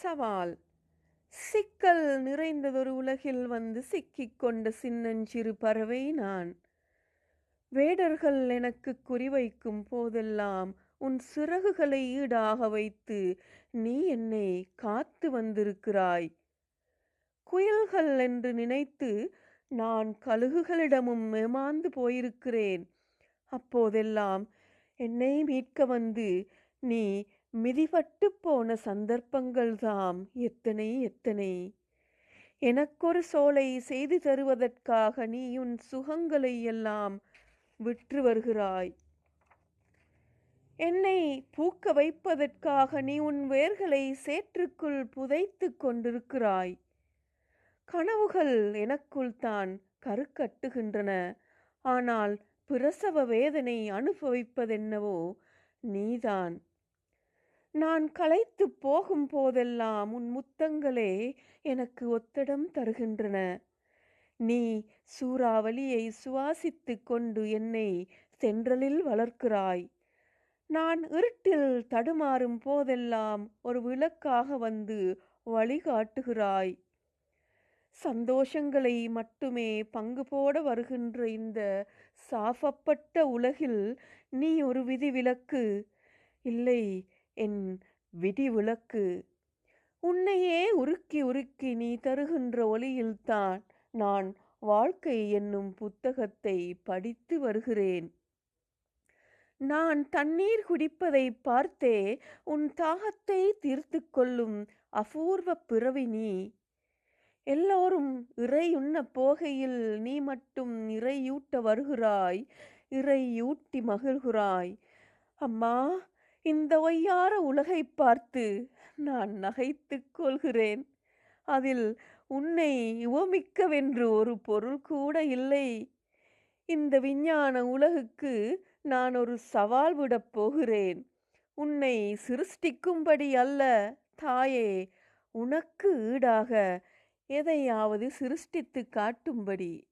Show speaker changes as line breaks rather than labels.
சவால். சிக்கல் நிறைந்ததொரு உலகில் வந்து சிக்கிக் கொண்ட சின்னஞ்சிறு பறவை நான். வேடர்கள் எனக்கு குறிவைக்கும் போதெல்லாம் உன் சிறகுகளை ஈடாக வைத்து நீ என்னை காத்து வந்திருக்கிறாய். குயில்கள் என்று நினைத்து நான் கழுகுகளிடமும் ஏமாந்து போயிருக்கிறேன். அப்போதெல்லாம் என்னை மீட்க வந்து நீ மிதிவட்டு போன சந்தர்ப்பங்கள்தாம் எத்தனை எத்தனை? எனக்கொரு சோலை செய்து தருவதற்காக நீ உன் சுகங்களை எல்லாம் விற்று வருகிறாய். என்னை பூக்க வைப்பதற்காக நீ உன் வேர்களை சேற்றுக்குள் புதைத்து கொண்டிருக்கிறாய். கனவுகள் எனக்குள் தான் கருக்கட்டுகின்றன. ஆனால் பிரசவ வேதனை அனுபவிப்பதென்னவோ நீதான். நான் களைத்து போகும் போதெல்லாம் உன் முத்தங்களே எனக்கு ஒத்தடம் தருகின்றன. நீ சூறாவளியை சுவாசித்து கொண்டு என்னை சென்றலில் வளர்க்கிறாய். நான் இருட்டில் தடுமாறும் போதெல்லாம் ஒரு விளக்காக வந்து வழிகாட்டுகிறாய். சந்தோஷங்களை மட்டுமே பங்கு போட வருகின்ற இந்த சாபப்பட்ட உலகில் நீ ஒரு விதிவிலக்கு. இல்லை என் விதிவிலக்கு. உன்னையே உருக்கி உருக்கி நீ தருகின்ற ஒளியில்தான் நான் வாழ்க்கை என்னும் புத்தகத்தை படித்து வருகிறேன். நான் தண்ணீர் குடிப்பதை பார்த்தே உன் தாகத்தை தீர்த்து கொள்ளும் அபூர்வ பிறவி நீ. எல்லோரும் இறையுண்ண போகையில் நீ மட்டும் இறையூட்ட வருகிறாய் இறையூட்டி மகிழ்கிறாய். அம்மா இந்த ஒய்யார உலகை பார்த்து நான் நகைத்துக் கொள்கிறேன். அதில் உன்னை உவமிக்கவென்று ஒரு பொருள் கூட இல்லை. இந்த விஞ்ஞான உலகுக்கு நான் ஒரு சவால் விடப் போகிறேன். உன்னை சிருஷ்டிக்கும்படி அல்ல தாயே உனக்கு ஈடாக எதையாவது சிருஷ்டித்து காட்டும்படி.